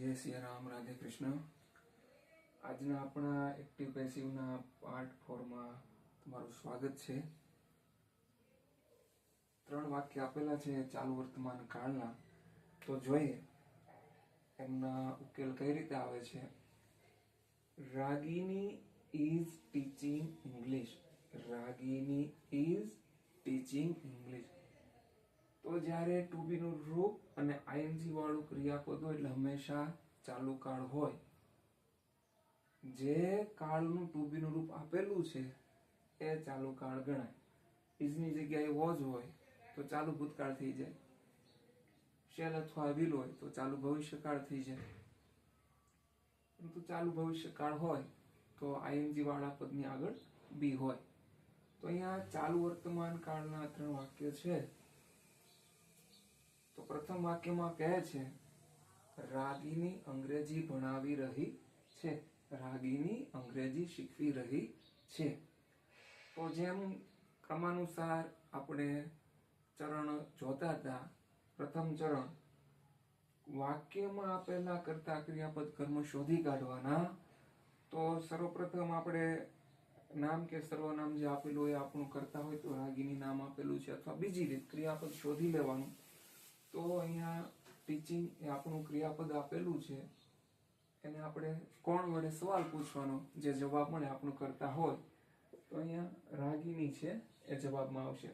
જય શ્રી રામ, રાધે કૃષ્ણ. આજના આપણા એક્ટિવ પેસિવના પાર્ટ ફોરમાં તમારું સ્વાગત છે. ત્રણ વાક્ય આપેલા છે ચાલુ વર્તમાન કાળના. તો જોઈએ, એમના ઉકેલ કઈ રીતે આવે છે? Ragini is teaching English Ragini is teaching English તો જ્યારે ટુ બી નું રૂપ અને આઈએનજી વાળું ક્રિયાપદ હોય એટલે હંમેશા ચાલુ કાળ હોય. જે કાળનું ટુ બી નું રૂપ આપેલું છે, એ ચાલુ કાળ ગણાય. ઇઝની જગ્યાએ વોઝ હોય, તો ચાલુ ભૂતકાળ થઈ જાય. શેલ અથવા વિલ હોય, તો ચાલુ ભવિષ્યકાળ થઈ જાય. પરંતુ ચાલુ ભવિષ્યકાળ હોય, તો આઈએનજી વાળા પદની આગળ બી હોય. તો અહીંયા ચાલુ વર્તમાન કાળના ત્રણ વાક્ય છે. તો પ્રથમ વાક્યમાં કહે છે, રાગીની અંગ્રેજી ભણાવી રહી છે. રાગીની અંગ્રેજી શીખવી રહી છે. તો જેમ ક્રમાનુસાર આપણે ચરણ જોતા હતા, પ્રથમ ચરણ વાક્યમાં આપેલા કરતા ક્રિયાપદ કર્મ શોધી કાઢવાના, તો સર્વપ્રથમ આપણે નામ કે સર્વનામ જે આપેલું હોય આપણું કરતા હોય તો રાગીની નામ આપેલું છે અથવા બીજી રીત ક્રિયાપદ શોધી લેવાનું. તો અહીંયા ટીચિંગ એ આપણું ક્રિયાપદ આપેલું છે. એને આપણે કોણ વડે સવાલ પૂછવાનો જે જવાબ મળે આપણું કરતા હોય. તો અહીંયા રાગીની છે, એ જવાબમાં આવશે.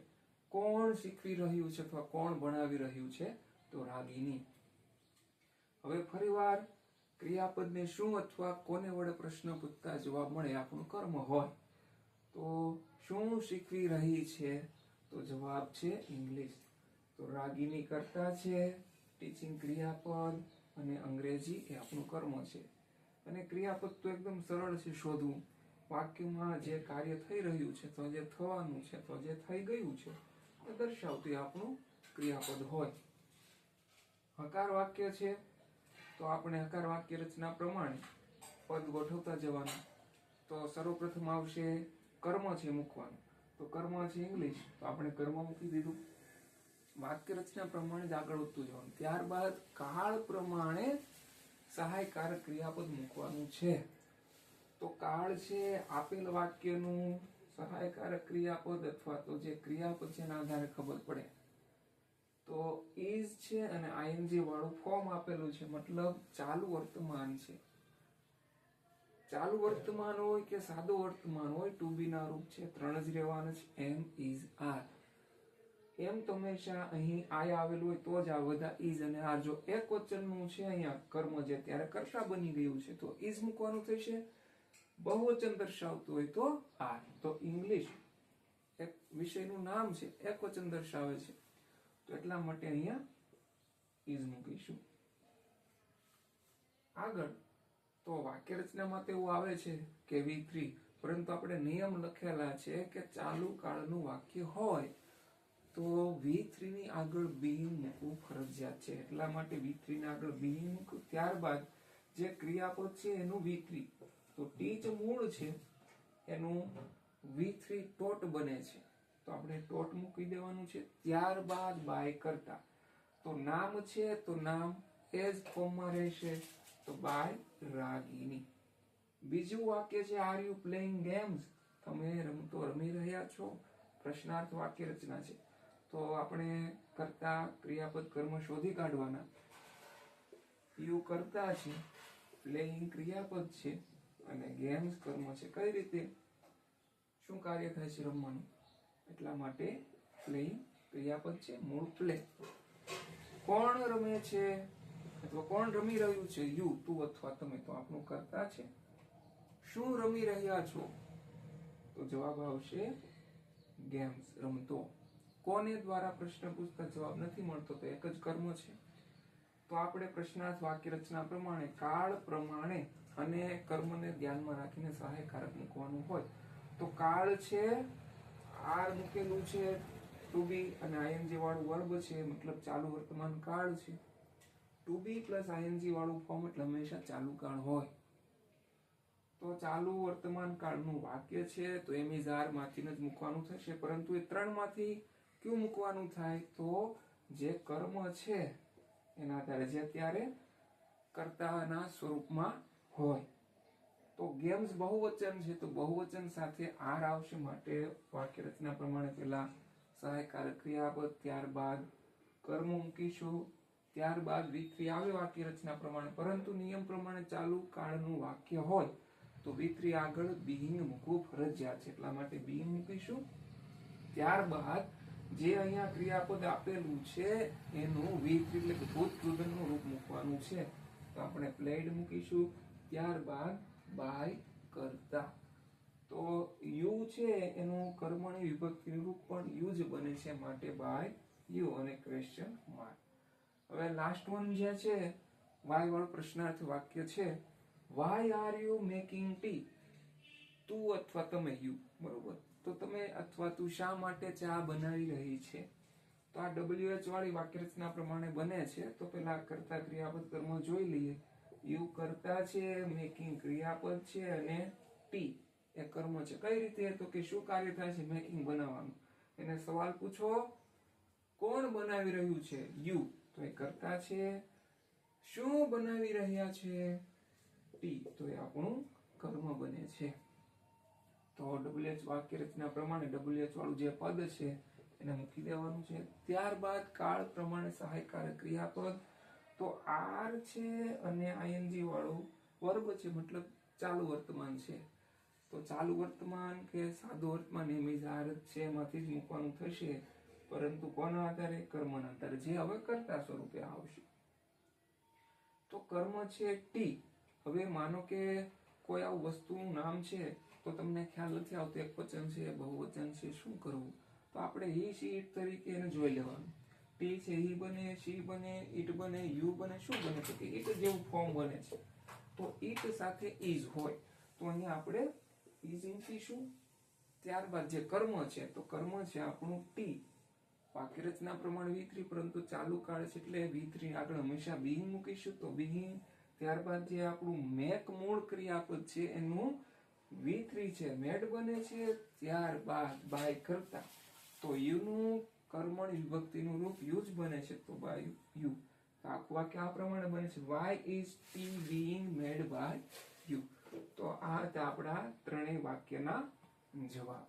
કોણ શીખવી રહ્યું છે અથવા કોણ ભણાવી રહ્યું છે? તો રાગીની. હવે ફરીવાર ક્રિયાપદને શું અથવા કોને વડે પ્રશ્ન પૂછતા જવાબ મળે આપણું કર્મ હોય. તો શું શીખવી રહી છે? તો જવાબ છે ઇંગ્લિશ. તો રાગીની કરતા છે ટીચિંગ ક્રિયાપદ અને અંગ્રેજી એ આપણું કર્મ છે. અને ક્રિયાપદ તો એકદમ સરળ છે શોધવું. વાક્યમાં જે કાર્ય થઈ રહ્યું છે, તો જે થવાનું છે, તો જે થઈ ગયું છે, એ દર્શાવતું આપણું ક્રિયાપદ હોય. હકાર વાક્ય છે, તો આપણે હકાર વાક્ય રચના પ્રમાણે પદ ગોઠવતા જવાનું. તો સર્વપ્રથમ આવશે કર્મ છે મૂકવાનું. તો કર્મ છે ઇંગ્લિશ, તો આપણે કર્મ મૂકી દીધું. વાક્ય રચના પ્રમાણે જ આગળ વધતું જવાનું. ત્યારબાદ કાળ પ્રમાણે સહાયકારક ક્રિયાપદ મૂકવાનું છે. તો કાળ છે, આપેલ વાક્યનું સહાયકારક ક્રિયાપદ અથવા તો જે ક્રિયાપદ છે, એના આધારે ખબર પડે. તો ઇઝ છે અને આઈએનજી વાળું ફોર્મ આપેલું છે, મતલબ ચાલુ વર્તમાન છે. ચાલુ વર્તમાન હોય કે સાદું વર્તમાન હોય, ટુ બી ના રૂપ છે, ત્રણ જ રહેવાના છે, એમ ઇઝ આર. એમ તો હંમેશા અહીં આય આવેલું હોય તો જ આ બધા ઇઝ અને આર જો એક વચનનું છે અહીંયા કર્મ જે ત્યારે કરતા બની ગયું છે, તો ઇઝ મૂકવાનું થશે. બહુવચન દર્શાવતું હોય તો આર તો ઇંગ્લિશ એક વિષયનું નામ છે, એક વચન દર્શાવે છે. તો એટલા માટે અહીંયા ઇઝ મૂકીશું. આગળ તો વાક્ય રચનામાં એવું આવે છે કે વી થ્રી, પરંતુ આપણે નિયમ લખેલા છે કે ચાલુ કાળનું વાક્ય હોય. તો વી થ્રી ની આગળ બી મૂકવું ફરજિયાત છે. એટલા માટે વી થ્રી ની આગળ બી મૂકવું ત્યારબાદ જે ક્રિયાપદ છે એનું વી થ્રી તો ટીચ મૂળ છે. એનું વી થ્રી ટોટ બને છે. તો આપણે ટોટ મૂકી દેવાનું છે. ત્યારબાદ બાય કરતા. તો નામ છે, તો નામ એઝ જ ફોર્મમાં રહેશે. તો બાય રાગીની. બીજું વાક્ય છે આર યુ પ્લેઇંગ ગેમ્સ તમે રમતો રમી રહ્યા છો. પ્રશ્નાર્થ વાક્ય રચના છે. તો આપણે કરતા ક્રિયાપદ કર્મ શોધી કાઢવાના. યુ કરતા છે પ્લેઇંગ ક્રિયાપદ છે અને ગેમ્સ કર્મ છે. કઈ રીતે? શું કાર્ય થાય છે રમવાનું? એટલા માટે પ્લેઇંગ ક્રિયાપદ છે, મૂળ પ્લે. કોણ રમે છે? અથવા કોણ રમી રહ્યું છે? યુ, તું અથવા તમે. તો આપણું કરતા છે. શું રમી રહ્યા છો? તો જવાબ આવશે ગેમ્સ રમતો. કોને દ્વારા પ્રશ્ન પૂછતા જવાબ નથી મળતો તો એક જ કર્મ છે. તો આપણે પ્રશ્નાર્થ વાક્ય રચના પ્રમાણે, કાળ પ્રમાણે અને કર્મને ધ્યાનમાં રાખીને સહાયકારક મૂકવાનું હોય. તો કાળ છે, આર મૂકેલું છે ટુ બી અને આઈએનજી વાળું વર્બ છે, મતલબ ચાલુ વર્તમાન કાળ છે. ટુ બી પ્લસ આઈએનજી વાળું ફોર્મ એટલે હંમેશા ચાલુ કાળ હોય. તો ચાલુ વર્તમાન કાળનું વાક્ય છે, તો એમ ઇઝ આરમાંથી જ મૂકવાનું થશે. પરંતુ એ ત્રણમાંથી કયું મૂકવાનું થાય તો જે કર્મ છે, એના આધારે જે અત્યારે કર્તાના સ્વરૂપમાં હોય. તો ગેમ્સ બહુવચન છે, તો બહુવચન સાથે આર આવશે માટે વાક્ય રચના પ્રમાણે પહેલા સહાયકારક ક્રિયાપદ, ત્યારબાદ કર્મ મૂકીશું, ત્યારબાદ વિક્રી આવે વાક્ય રચના પ્રમાણે. પરંતુ નિયમ પ્રમાણે ચાલુ કાળનું વાક્ય હોય, તો વિક્રી આગળ બિહિંગ મૂકવું ફરજિયાત છે. એટલા માટે બિહિંગ મૂકીશું. ત્યારબાદ જે અહીંયા ક્રિયાપદ આપેલું છે, એનું વિક્રી એટલે કે ભૂતકૃદનનું રૂપ મૂકવાનું છે. તો આપણે પ્લેડ મૂકીશું. ત્યારબાદ બાય કરતા. તો યુ છે, એનું કર્મણી વિભક્તિનું રૂપ પણ યુ જ બને છે માટે બાય યુ અને ક્વેશ્ચન માર્ક હવે લાસ્ટ વન જે છે, વાય વાળું પ્રશ્નાર્થ વાક્ય છે why are you making tea તું અથવા તમે યુ. બરોબર. તો તમે અથવા તું શા માટે ચા બનાવી રહી છે? તો આ ડબલ્યુએચ વાળી વાક્ય રચના પ્રમાણે બને છે. તો પેલા કરતા ક્રિયાપદ કર્મ જોઈ લઈએ. યુ કરતા છે, મેકિંગ ક્રિયાપદ છે અને ટી. એ કર્મ છે. કઈ રીતે? તો કે શું કાર્ય થાય છે? મેકિંગ બનાવવાનું. એને સવાલ પૂછો. કોણ બનાવી રહ્યું છે? યુ. તો એ કરતા છે. શું બનાવી રહ્યા છે? ટી. તો એ આપણું કર્મ બને છે. તો ડબલ્યુ એચ વાક્ય રચના પ્રમાણે ડબલ્યુ એચ વાળું જે પદ છે, એને મૂકી દેવાનું છે. ત્યારબાદ કાળ પ્રમાણે સહાયકારક ક્રિયાપદ. તો આર છે અને આઈએનજી વાળું વર્ગ છે, મતલબ ચાલુ વર્તમાન છે. તો ચાલુ વર્તમાન કે સાદુ વર્તમાન એમ જ આર છે, એમાંથી જ મૂકવાનું થશે. પરંતુ કોના આધારે? કર્મના આધારે. જે હવે કરતા સ્વરૂપે આવશે. તો કર્મ છે ટી હવે માનો કે કોઈ આવું વસ્તુનું નામ છે તો તમને ખ્યાલ નથી આવતો એક વચન છે બહુવચન છે, શું કરવું? તો આપણે હી સી ઈટ તરીકે એને જોઈ લેવાનું. ટી છે, હી બને સી બને, ઈટ બને, યુ બને, શું બને? તો કે ઈટ જેવું ફોર્મ બને છે. તો ઈટ સાથે ઇઝ હોય. તો અહીંયા આપણે ઇઝ મૂકીશું ત્યારબાદ જે કર્મ છે, તો કર્મ છે આપણું ટી. વાક્ય રચના પ્રમાણે વી થ્રી, પરંતુ ચાલુ કાળ છે એટલે વી થ્રી આગળ હંમેશા બિહિંગ મૂકીશું. તો બિહિંગ ત્યારબાદ જે આપણું મેક મૂળ ક્રિયાપદ છે, એનું વી છે મેડ બને છે, ત્યારબાદ બાય કરતા. તો યુનું કર્મણ વિભક્તિનું રૂપ યુ જ બને છે, તો બાય યુ. તો આખું વાક્ય આ પ્રમાણે બને છે why is tea being made by you તો આ હતા આપણા ત્રણેય વાક્યના જવાબ.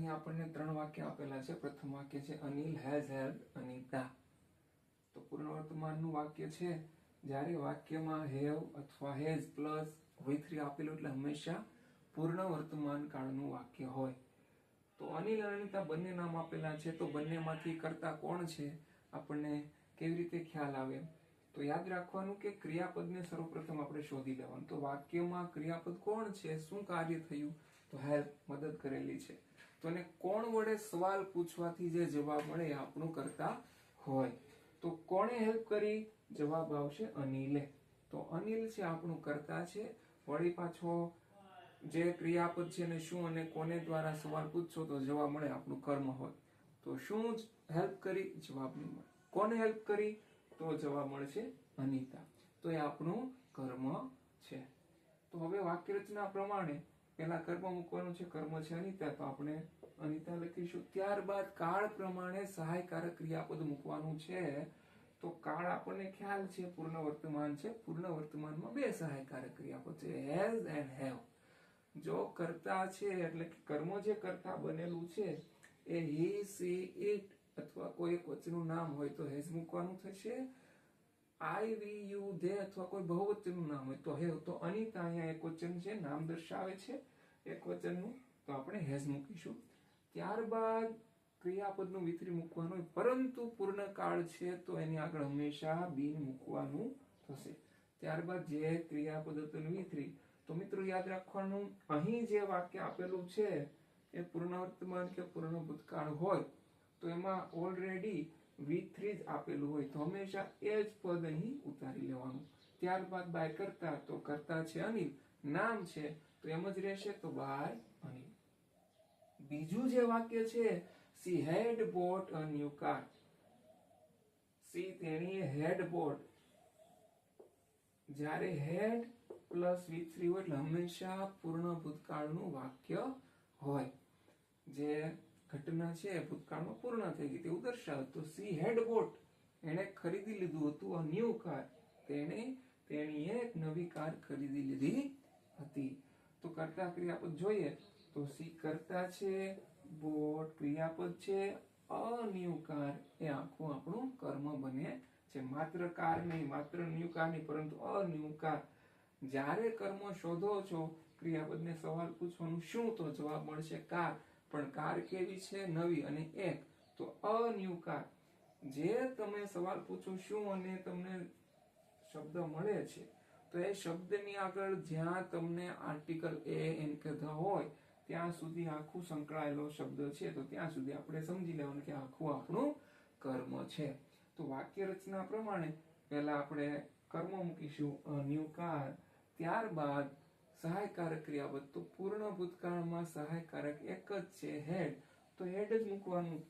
અહીં આપણને ત્રણ વાક્ય આપેલા છે. પ્રથમ વાક્ય છે, અનિલ હેઝ હેલ્પ અનિતા. તો પૂર્ણ વર્તમાનનું વાક્ય છે, જ્યારે વાક્યમાં હેવ અથવા હેઝ પ્લસ વી થ્રી આપેલું એટલે હંમેશા પૂર્ણ વર્તમાન કાળનું વાક્ય હોય. તો અનિલ અને અનિતા બંને નામ આપેલા છે. તો બંનેમાંથી કરતા કોણ છે? આપણને કેવી રીતે ખ્યાલ આવે? તો યાદ રાખવાનું કે ક્રિયાપદને સર્વપ્રથમ આપણે શોધી લેવાનું. તો વાક્યમાં ક્રિયાપદ કોણ છે? શું કાર્ય થયું? તો હેલ્પ મદદ કરેલી છે. તો એને કોણ વડે સવાલ પૂછવાથી જે જવાબ મળે એ આપણું કરતા હોય. તો કોણે હેલ્પ કરી? જવાબ આવશે અનિલે. તો અનિલ છે આપણું કરતા છે. વળી પાછો જે ક્રિયાપદ છે ને શું અને કોને દ્વારા સવાલ પૂછશો તો જવાબ મળે આપણું કર્મ હોય. તો શું હેલ્પ કરી? જવાબ નહીં મળે. કોને હેલ્પ કરી? તો જવાબ મળશે અનિતા. તો એ આપણું કર્મ છે. તો હવે વાક્ય રચના પ્રમાણે પેલા કર્મ મૂકવાનું છે, કર્મ છે અનિતા, તો આપણે અનિતા લખીશું. ત્યારબાદ કાળ પ્રમાણે સહાયકારક ક્રિયાપદ મૂકવાનું છે. તો કાળ આપણને ખ્યાલ છે, પૂર્ણ વર્તમાન છે. પૂર્ણ વર્તમાનમાં બે સહાયકારક ક્રિયાપદ છે, હેઝ એન્ડ હેવ. જો કરતા છે, એટલે કે કર્મ જે કરતા બનેલું છે, એ હી, સી, ઇટ અથવા કોઈ એક વચનનું નામ હોય તો હેઝ મૂકવાનું થશે. આઈ, વી, યુ, ધે અથવા કોઈ બહુવચનનું નામ હોય તો હેવ. તો અનિતા અહીંયા એક વચન છે, નામ દર્શાવે છે. એક વચનનું. તો આપણે હેઝ મૂકીશું. ત્યારબાદ ક્રિયાપદનું વિતરી મૂકવાનું પરંતુ પૂર્ણ કાળ છે તો એની આગળ હંમેશા બિન મૂકવાનું થશે. ત્યારબાદ જે ક્રિયાપદ હતું વિતરી. તો મિત્રો યાદ રાખવાનું, અહીં જે વાક્ય આપેલું છે એ પૂર્ણ વર્તમાન કે પૂર્ણ ભૂતકાળ હોય, તો એમાં ઓલરેડી વી થ્રી જ આપેલું હોય. તો હંમેશા એ જ પદ અહીં ઉતારી લેવાનું. ત્યારબાદ બાય કરતા, તો કરતા છે અનિલ. નામ છે તો એમ જ રહેશે તો બાય અનિલ બીજું જે વાક્ય છે she had bought a new car she તેણીએ હેડ બોટ જ્યારે હેડ પ્લસ વી થ્રી એટલે હંમેશા પૂર્ણ ભૂતકાળનું વાક્ય હોય. જે ઘટના છે, એ ભૂતકાળમાં પૂર્ણ થઈ ગઈ. તેવું દર્શાવે. તો સી હેડ બોટ એણે ખરીદી લીધું હતું અ ન્યુ કાર તેણે તેણીએ એક નવી કાર ખરીદી લીધી હતી. તો કરતા ક્રિયાપદ જોઈએ તો સી કરતા છે, બોટ ક્રિયાપદ છે, અનિયુકાર. કાર એ આખું આપણું કર્મ બને છે. માત્ર કાર નહીં, માત્ર નિયુકાર નહીં, પરંતુ અનિયુકાર. જ્યારે કર્મ શોધો છો, ક્રિયાપદને સવાલ પૂછવાનું શું તો જવાબ મળશે કાર. પણ કાર કેવી છે? નવી અને એક. તો અનિયુકાર. જે તમે સવાલ પૂછો શું અને તમને શબ્દ મળે છે તો એ શબ્દની આગળ જ્યાં તમને આર્ટિકલ એ એન કહેતા હોય, ત્યાં સુધી આખું સંકળાયેલો શબ્દ છે. તો ત્યાં સુધી આપણે સમજી લેવાનું કે આખું આપણું કર્મ છે. તો વાક્ય રચના પ્રમાણે પહેલા આપણે કર્મ મૂકીશું ન્યુકાર કાર. ત્યારબાદ સહાયકારક ક્રિયાપદ. તો પૂર્ણ ભૂતકાળમાં સહાયકારક એક જ છે હેડ તો હેડ જ મૂકવાનું.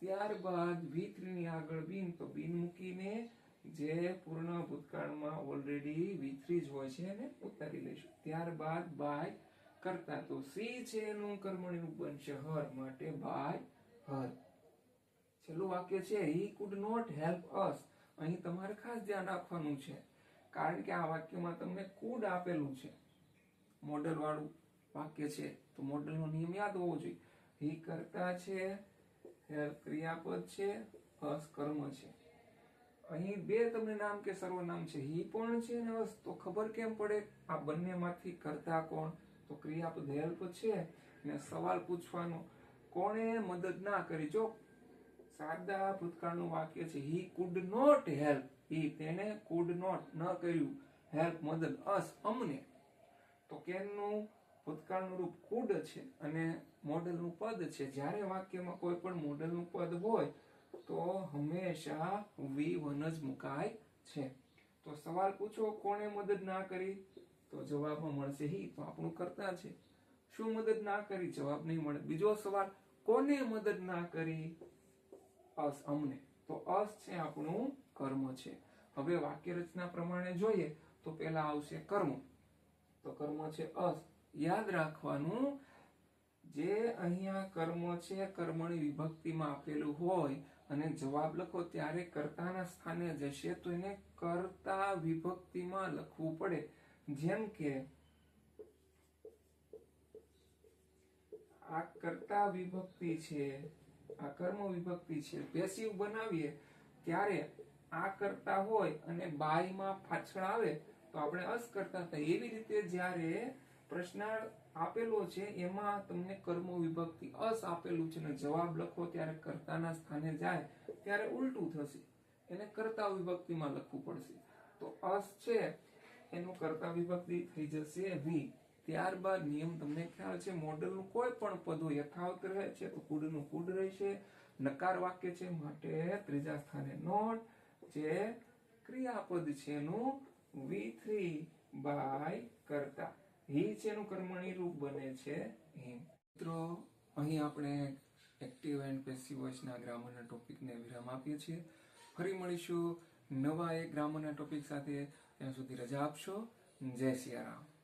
ત્યારબાદ વી આગળ બીન. તો બીન મૂકીને જે પૂર્ણ ભૂતકાળમાં ઓલરેડી વી જ હોય છે એને ઉતારી લઈશું. ત્યારબાદ બાય કરતા તો સી છે એનું કર્મણી રૂપ બનશે હર માટે બાય હર. છેલ્લું વાક્ય છે he could not help us અહીં તમારે ખાસ ધ્યાન રાખવાનું છે, કારણ કે આ વાક્યમાં તમને કુડ આપેલું છે. મોડલ વાળું વાક્ય છે, તો મોડલનો નિયમ યાદ હોવો જોઈએ. હી કરતા છે હેલ્પ ક્રિયાપદ છે અસ કર્મ છે. અહીં બે તમને નામ કે સર્વનામ છે. હી પણ છે ને તો ખબર કેમ પડે? આ બંનેમાંથી કરતા કોણ? તો ક્રિયાપદ હેલ્પ છે ને સવાલ પૂછવાનો. કોણે મદદ ના કરી? જો સાદા ભૂતકાળનું વાક્ય છે he could not help he તેને કુડ નોટ ન કર્યું. હેલ્પ મદદ અસ અમને. તો કેનનું ભૂતકાળનું રૂપ કુડ છે અને મોડલનું પદ છે. જ્યારે વાક્યમાં કોઈ પણ મોડલનું પદ હોય તો હંમેશા વી વન જ મુકાય છે. તો સવાલ પૂછો, કોણે મદદ ના કરી? તો જવાબમાં મળશે હી તો આપણું કરતા છે. શું મદદ ના કરી? જવાબ નહીં મળે. બીજો સવાલ, કોને મદદ ના કરી? અસ, અમને. તો અસ છે આપણું કર્મ છે. હવે વાક્ય રચના પ્રમાણે જોઈએ, તો પહેલા આવશે કર્મ. તો કર્મ છે અસ. યાદ રાખવાનું, જે અહીંયા કર્મ છે, કર્મની વિભક્તિમાં આપેલું હોય અને જવાબ લખો, ત્યારે કર્તાના સ્થાને જશે તો એને કર્તા વિભક્તિમાં લખવું પડે. જેમ કે, આ કર્તા વિભક્તિ છે, આ કર્મ વિભક્તિ છે પેસિવ બનાવીએ. ત્યારે આ કરતા હોય અને બાયમાં પાછળ આવે તો આપણે અસ કરતા થાય. એવી રીતે જ્યારે પ્રશ્નાર્થ આપેલો છે, એમાં તમને કર્મ વિભક્તિ અસ આપેલું છે ને જવાબ લખો ત્યારે કર્તાના સ્થાને જાય ત્યારે ઉલટું થશે. એને કર્તા વિભક્તિમાં લખવું પડશે. તો અસ છે, એનું કર્તા વિભક્તિ થઈ જશે વી ત્યારબાદ નિયમ તમને ખ્યાલ છે, મોડલનું કોઈ પણ પદો યથાવત રહે છે તો કુડનું કુડ રહેશે. નકાર વાક્ય છે, માટે ત્રીજા સ્થાને નોટ. જે ક્રિયાપદ છે એનું વી થ્રી બાય કરતા. હી છે એનું કર્મણી રૂપ બને છે. હિમ મિત્રો, અહીં આપણે એક્ટિવ એન્ડ પેસિવ વોઇસના ગ્રામરના ટોપિકને વિરામ આપીએ છીએ. ફરી મળીશું નવા એક ગ્રામરના ટોપિક સાથે. ત્યાં સુધી રજા આપશો. જય સિયારામ.